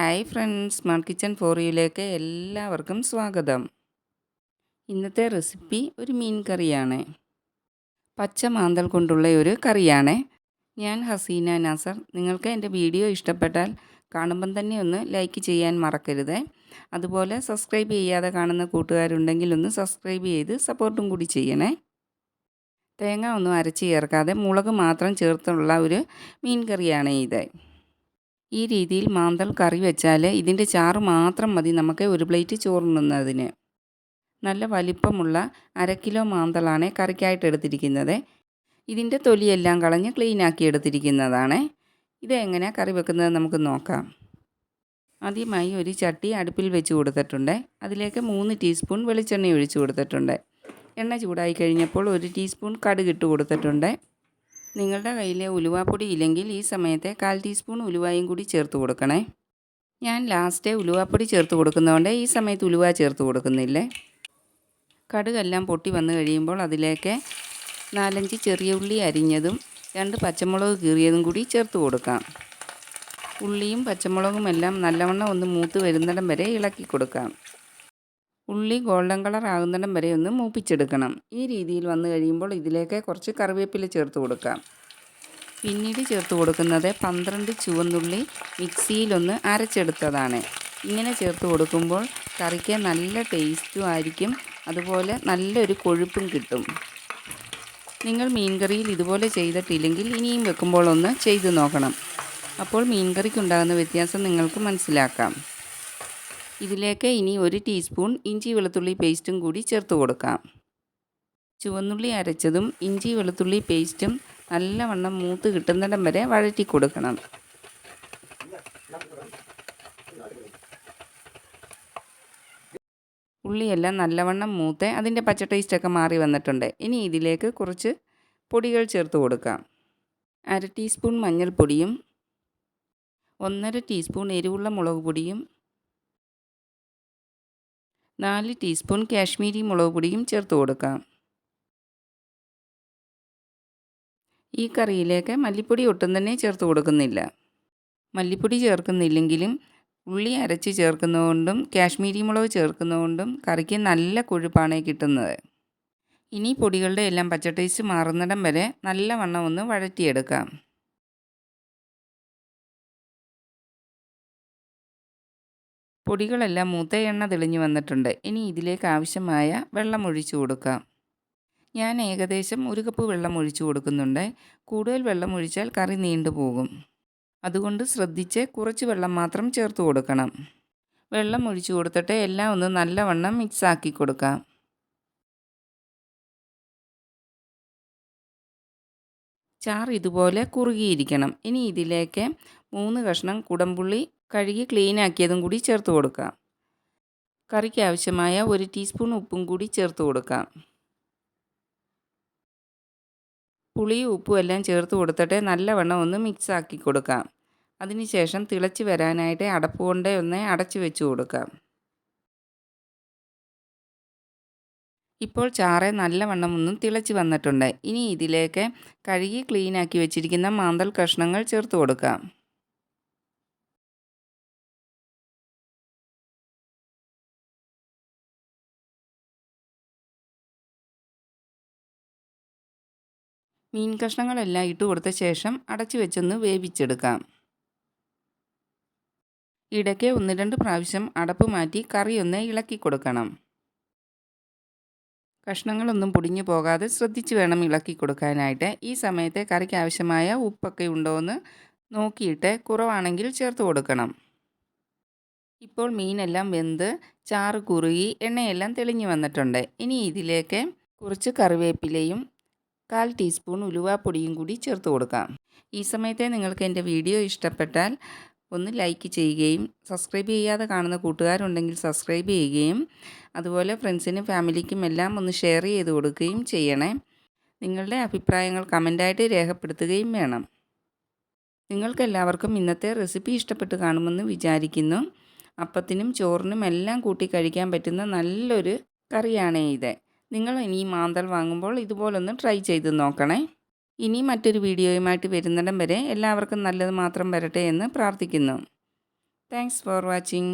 Hi friends smart kitchen for യുയിലേക്ക് എല്ലാവർക്കും സ്വാഗതം. ഇന്നത്തെ റെസിപ്പി ഒരു മീൻ കറിയാണ്. പച്ച മാന്തൽ കൊണ്ടുള്ള ഒരു കറിയാണ്. ഞാൻ ഹസീന നാസർ. നിങ്ങൾക്ക് എന്റെ വീഡിയോ ഇഷ്ടപ്പെട്ടാൽ കാണുമ്പം തന്നെ ഒന്ന് ലൈക്ക് ചെയ്യാൻ മറക്കരുത്. അതുപോലെ സബ്സ്ക്രൈബ് ചെയ്യാതെ കാണുന്ന കൂട്ടുകാരുണ്ടെങ്കിൽ ഒന്ന് സബ്സ്ക്രൈബ് ചെയ്ത് സപ്പോർട്ടും കൂടി ചെയ്യണേ. തേങ്ങ ഒന്നും അരച്ച് ചേർക്കാതെ മുളക് മാത്രം ചേർത്തുള്ള ഒരു മീൻ കറിയാണ് ഇത്. ഈ രീതിയിൽ മാന്തൽ കറി വെച്ചാൽ ഇതിന്റെ ചാറ് മാത്രം മതി നമുക്ക് ഒരു പ്ലേറ്റ് ചോറുണ്ണുന്നതിന് നല്ല വലിപ്പമുള്ള അര കിലോ മാന്തളാണ് കറിക്കായിട്ട് എടുത്തിരിക്കുന്നത്. ഇതിന്റെ തൊലിയെല്ലാം കളഞ്ഞ് ക്ലീൻ ആക്കി എടുത്തിരിക്കുന്നതാണ്. ഇത് എങ്ങനെയാണ് കറി വെക്കുന്നത് നമുക്ക് നോക്കാം. ആദ്യമായി ഒരു ചട്ടി അടുപ്പിൽ വെച്ച് കൊടുത്തിട്ടുണ്ട്. അതിലേക്ക് മൂന്ന് ടീസ്പൂൺ വെളിച്ചെണ്ണ ഒഴിച്ചു കൊടുത്തിട്ടുണ്ട്. എണ്ണ ചൂടായി കഴിഞ്ഞപ്പോൾ ഒരു ടീസ്പൂൺ കടുക് ഇട്ട് കൊടുത്തിട്ടുണ്ട്. നിങ്ങളുടെ കയ്യിൽ ഉലുവാപ്പൊടി ഇല്ലെങ്കിൽ ഈ സമയത്തെ കാൽ ടീസ്പൂൺ ഉലുവായും കൂടി ചേർത്ത് കൊടുക്കണേ. ഞാൻ ലാസ്റ്റ് ഉലുവാപ്പൊടി ചേർത്ത് കൊടുക്കുന്നതുകൊണ്ട് ഈ സമയത്ത് ഉലുവ ചേർത്ത് കൊടുക്കുന്നില്ലേ? കടുകെല്ലാം പൊട്ടി വന്നു കഴിയുമ്പോൾ അതിലേക്ക് നാലഞ്ച് ചെറിയ ഉള്ളി അരിഞ്ഞതും രണ്ട് പച്ചമുളക് കീറിയതും കൂടി ചേർത്ത് കൊടുക്കാം. ഉള്ളിയും പച്ചമുളകും എല്ലാം നല്ലവണ്ണം ഒന്ന് മൂത്ത് വരുന്നിടം വരെ ഇളക്കി കൊടുക്കാം. ഉള്ളി ഗോൾഡൻ കളർ ആകുന്നിടം വരെ ഒന്ന് മൂപ്പിച്ചെടുക്കണം. ഈ രീതിയിൽ വന്നു കഴിയുമ്പോൾ ഇതിലേക്ക് കുറച്ച് കറിവേപ്പില ചേർത്ത് കൊടുക്കാം. പിന്നീട് ചേർത്ത് കൊടുക്കുന്നത് പന്ത്രണ്ട് ചുവന്നുള്ളി മിക്സിയിലൊന്ന് അരച്ചെടുത്തതാണ്. ഇങ്ങനെ ചേർത്ത് കൊടുക്കുമ്പോൾ കറിക്ക് നല്ല ടേസ്റ്റും ആയിരിക്കും. അതുപോലെ നല്ലൊരു കൊഴുപ്പും കിട്ടും. നിങ്ങൾ മീൻകറിയിൽ ഇതുപോലെ ചെയ്തിട്ടില്ലെങ്കിൽ ഇനിയും വെക്കുമ്പോൾ ഒന്ന് ചെയ്തു നോക്കണം. അപ്പോൾ മീൻകറിക്കുണ്ടാകുന്ന വ്യത്യാസം നിങ്ങൾക്ക് മനസ്സിലാക്കാം. ഇതിലേക്ക് ഇനി ഒരു ടീസ്പൂൺ ഇഞ്ചി വെളുത്തുള്ളി പേസ്റ്റും കൂടി ചേർത്ത് കൊടുക്കാം. ചുവന്നുള്ളി അരച്ചതും ഇഞ്ചി വെളുത്തുള്ളി പേസ്റ്റും നല്ലവണ്ണം മൂത്ത് കിട്ടുന്നിടം വരെ വഴറ്റി കൊടുക്കണം. ഉള്ളിയെല്ലാം നല്ലവണ്ണം മൂത്ത് അതിന്റെ പച്ച ടേസ്റ്റൊക്കെ മാറി വന്നിട്ടുണ്ട്. ഇനി ഇതിലേക്ക് കുറച്ച് പൊടികൾ ചേർത്ത് കൊടുക്കാം. അര ടീസ്പൂൺ മഞ്ഞൾപ്പൊടിയും ഒന്നര ടീസ്പൂൺ എരിവുള്ള മുളക് പൊടിയും നാല് ടീസ്പൂൺ കാശ്മീരി മുളക് പൊടിയും ചേർത്ത് കൊടുക്കാം. ഈ കറിയിലേക്ക് മല്ലിപ്പൊടി ഒട്ടും തന്നെ ചേർത്ത് കൊടുക്കുന്നില്ല. മല്ലിപ്പൊടി ചേർക്കുന്നില്ലെങ്കിലും ഉള്ളി അരച്ച് ചേർക്കുന്നതുകൊണ്ടും കാശ്മീരി മുളക് ചേർക്കുന്നതുകൊണ്ടും കറിക്ക് നല്ല കൊഴുപ്പാണ് കിട്ടുന്നത്. ഇനി പൊടികളുടെ എല്ലാം പച്ച ടേസ്റ്റ് മാറുന്നിടം വരെ നല്ലവണ്ണം ഒന്ന് വഴറ്റിയെടുക്കാം. പൊടികളെല്ലാം മൂത്ത എണ്ണ തെളിഞ്ഞു വന്നിട്ടുണ്ട്. ഇനി ഇതിലേക്ക് ആവശ്യമായ വെള്ളം ഒഴിച്ചു കൊടുക്കാം. ഞാൻ ഏകദേശം ഒരു കപ്പ് വെള്ളം ഒഴിച്ചു കൊടുക്കുന്നുണ്ട്. കൂടുതൽ വെള്ളം ഒഴിച്ചാൽ കറി നീണ്ടു പോകും. അതുകൊണ്ട് ശ്രദ്ധിച്ച് കുറച്ച് വെള്ളം മാത്രം ചേർത്ത് കൊടുക്കണം. വെള്ളം ഒഴിച്ചു കൊടുത്തിട്ട് എല്ലാം ഒന്ന് നല്ലവണ്ണം മിക്സ് ആക്കി കൊടുക്കാം. ചാറ് ഇതുപോലെ കുറുകിയിരിക്കണം. ഇനി ഇതിലേക്ക് മൂന്ന് കഷ്ണം കുടംപുള്ളി കഴുകി ക്ലീൻ ആക്കിയതും കൂടി ചേർത്ത് കൊടുക്കാം. കറിക്ക് ആവശ്യമായ ഒരു ടീസ്പൂൺ ഉപ്പും കൂടി ചേർത്ത് കൊടുക്കാം. പുളിയും ഉപ്പും എല്ലാം ചേർത്ത് കൊടുത്തിട്ട് നല്ലവണ്ണം ഒന്ന് മിക്സ് ആക്കി കൊടുക്കാം. അതിനുശേഷം തിളച്ച് വരാനായിട്ട് അടപ്പ് കൊണ്ട് ഒന്ന് അടച്ചു വെച്ച് കൊടുക്കാം. ഇപ്പോൾ ചാറ് നല്ലവണ്ണം ഒന്നും തിളച്ച് വന്നിട്ടുണ്ട്. ഇനി ഇതിലേക്ക് കഴുകി ക്ലീനാക്കി വെച്ചിരിക്കുന്ന മാന്തൽ കഷ്ണങ്ങൾ ചേർത്ത് കൊടുക്കാം. മീൻ കഷ്ണങ്ങളെല്ലാം ഇട്ട് കൊടുത്ത ശേഷം അടച്ചു വെച്ചൊന്ന് വേവിച്ചെടുക്കാം. ഇടയ്ക്ക് ഒന്ന് രണ്ട് പ്രാവശ്യം അടപ്പ് മാറ്റി കറി ഒന്ന് ഇളക്കി കൊടുക്കണം. കഷ്ണങ്ങളൊന്നും പൊടിഞ്ഞു പോകാതെ ശ്രദ്ധിച്ച് വേണം ഇളക്കി കൊടുക്കാനായിട്ട്. ഈ സമയത്ത് കറിക്ക് ആവശ്യമായ ഉപ്പൊക്കെ ഉണ്ടോ എന്ന് നോക്കിയിട്ട് കുറവാണെങ്കിൽ ചേർത്ത് കൊടുക്കണം. ഇപ്പോൾ മീനെല്ലാം വെന്ത് ചാറ് കുറുകി എണ്ണയെല്ലാം തെളിഞ്ഞു വന്നിട്ടുണ്ട്. ഇനി ഇതിലേക്ക് കുറച്ച് കറിവേപ്പിലയും കാൽ ടീസ്പൂൺ ഉലുവാപ്പൊടിയും കൂടി ചേർത്ത് കൊടുക്കാം. ഈ സമയത്തെ നിങ്ങൾക്ക് എന്റെ വീഡിയോ ഇഷ്ടപ്പെട്ടാൽ ഒന്ന് ലൈക്ക് ചെയ്യുകയും സബ്സ്ക്രൈബ് ചെയ്യാതെ കാണുന്ന കൂട്ടുകാരുണ്ടെങ്കിൽ സബ്സ്ക്രൈബ് ചെയ്യുകയും അതുപോലെ ഫ്രണ്ട്സിനും ഫാമിലിക്കും എല്ലാം ഒന്ന് ഷെയർ ചെയ്ത് കൊടുക്കുകയും ചെയ്യണേ. നിങ്ങളുടെ അഭിപ്രായങ്ങൾ കമന്റായിട്ട് രേഖപ്പെടുത്തുകയും വേണം. നിങ്ങൾക്കെല്ലാവർക്കും ഇന്നത്തെ റെസിപ്പി ഇഷ്ടപ്പെട്ട് കാണുമെന്ന് വിചാരിക്കുന്നു. അപ്പത്തിനും ചോറിനും എല്ലാം കൂട്ടി കഴിക്കാൻ പറ്റുന്ന നല്ലൊരു കറിയാണ് ഇത്. നിങ്ങൾ ഇനി മാന്തൽ വാങ്ങുമ്പോൾ ഇതുപോലൊന്ന് ട്രൈ ചെയ്ത് നോക്കണേ. ഇനി മറ്റൊരു വീഡിയോയുമായിട്ട് വരുന്നിടം വരെ എല്ലാവർക്കും നല്ലത് മാത്രം വരട്ടെ എന്ന് പ്രാർത്ഥിക്കുന്നു. Thanks for watching